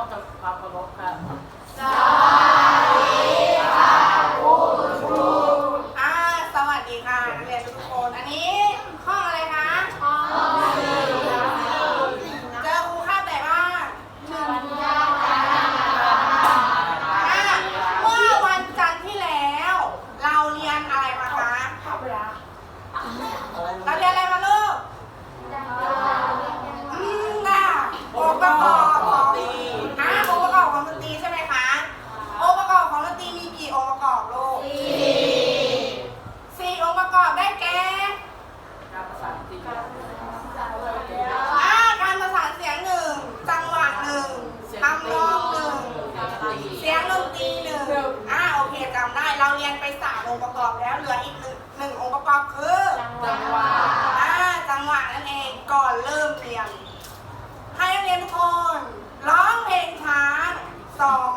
อบกับความเคารพครั ก่อนเริ่มเรียน ให้นักเรียนทุกคน ร้องเพลงช้าสอง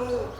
ห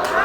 ง